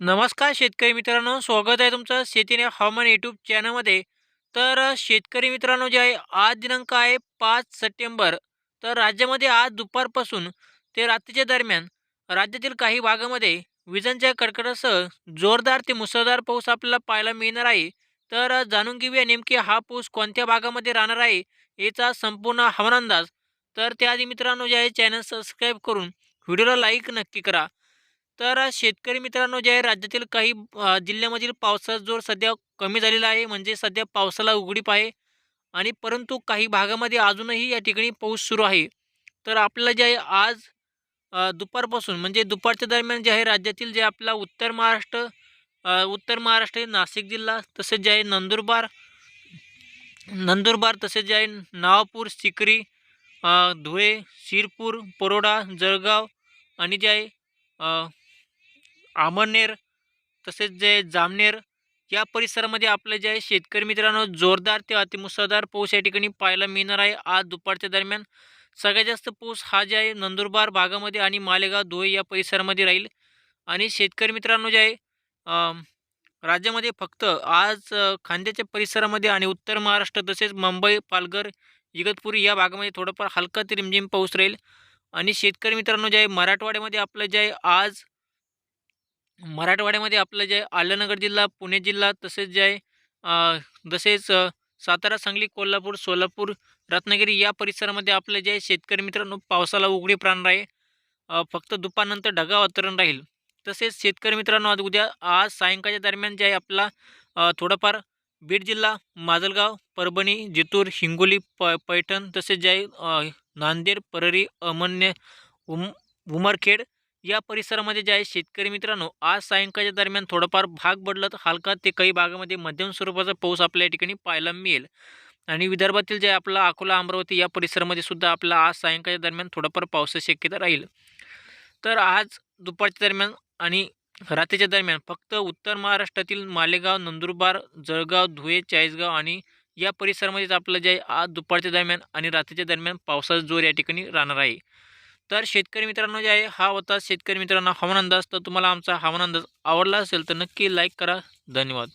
नमस्कार शेतकरी मित्रांनो स्वागत आहे तुमचं शेतीने हवामान यूट्यूब चॅनलमध्ये तर शेतकरी मित्रांनो जे आहे आज दिनांक आहे पाच सप्टेंबर. तर राज्यामध्ये आज दुपारपासून ते रात्रीच्या दरम्यान राज्यातील काही भागामध्ये विजांच्या कडकडासह जोरदार ते मुसळधार पाऊस आपल्याला पाहायला मिळणार आहे. तर जाणून घेऊया नेमकी हा पाऊस कोणत्या भागामध्ये राहणार आहे याचा संपूर्ण हवामान अंदाज. तर त्याआधी मित्रांनो जे आहे चॅनल सबस्क्राईब करून व्हिडिओला लाईक नक्की करा. तर शेतकरी मित्रांनो जे आहे राज्यातील काही जिल्ह्यामधील पावसाचा जोर सध्या कमी झालेला आहे. म्हणजे सध्या पावसाला उघडीप आहे. आणि परंतु काही भागामध्ये अजूनही या ठिकाणी पाऊस सुरू आहे. तर आपल्याला जे आहे आज दुपारपासून म्हणजे दुपारच्या दरम्यान जे आहे राज्यातील जे आपला उत्तर महाराष्ट्र उत्तर महाराष्ट्र नाशिक जिल्हा तसेच जे आहे नंदुरबार नंदुरबार तसेच जे आहे नावापूर सिकरी धुळे शिरपूर परोडा जळगाव आणि जे आहे आमरनेर तसेच जे जामनेर या परिसरामध्ये आपले जे आहे शेतकरी मित्रांनो जोरदार ते अतिमुसळधार पाऊस या ठिकाणी पाहायला मिळणार आहे. आज दुपारच्या दरम्यान सगळ्यात जास्त पाऊस हा जे आहे नंदुरबार भागामध्ये आणि मालेगाव धुळे या परिसरामध्ये राहील. आणि शेतकरी मित्रांनो जे आहे राज्यामध्ये फक्त आज खांद्याच्या परिसरामध्ये आणि उत्तर महाराष्ट्र तसेच मुंबई पालघर इगतपुरी या भागामध्ये थोडंफार हलका ते रिमझिम पाऊस राहील. आणि शेतकरी मित्रांनो जे आहे मराठवाड्यामध्ये आपलं जे आहे आज मराठवाड्यामध्ये आपलं जे आलनगर जिल्हा पुणे जिल्हा तसेच जे आहे तसेच सातारा सांगली कोल्हापूर सोलापूर रत्नागिरी या परिसरामध्ये आपलं जे आहे शेतकरी मित्रांनो पावसाला उघडी प्राण राहील. फक्त दुपारनंतर ढगा वातावरण राहील. तसेच शेतकरी मित्रांनो आज उद्या आज सायंकाळच्या दरम्यान जे आहे आपला थोडंफार बीड जिल्हा माजलगाव परभणी जितूर हिंगोली प पैठण तसेच जे आहे नांदेड परळी अमन्य उम उमरखेड या परिसरामध्ये जे आहे शेतकरी मित्रांनो आज सायंकाळच्या दरम्यान थोडंफार भाग बदलत हलका ते काही भागामध्ये मध्यम स्वरूपाचा पाऊस आपल्या या ठिकाणी पाहायला मिळेल. आणि विदर्भातील जे आपला अकोला अमरावती या परिसरामध्ये सुद्धा आपला आज सायंकाळच्या दरम्यान थोडंफार पावसाची शक्यता राहील. तर आज दुपारच्या दरम्यान आणि रात्रीच्या दरम्यान फक्त उत्तर महाराष्ट्रातील मालेगाव नंदुरबार जळगाव धुळे चाळीसगाव आणि या परिसरामध्येच आपलं जे आज दुपारच्या दरम्यान आणि रात्रीच्या दरम्यान पावसाचा जोर या ठिकाणी राहणार आहे. तर शेतकरी मित्रांनो जे आहे हा होता शेतकरी मित्रांनो हवामान अंदाज. तर तुम्हाला आमचा हवामान अंदाज आवडला असेल तर नक्की लाईक करा. धन्यवाद.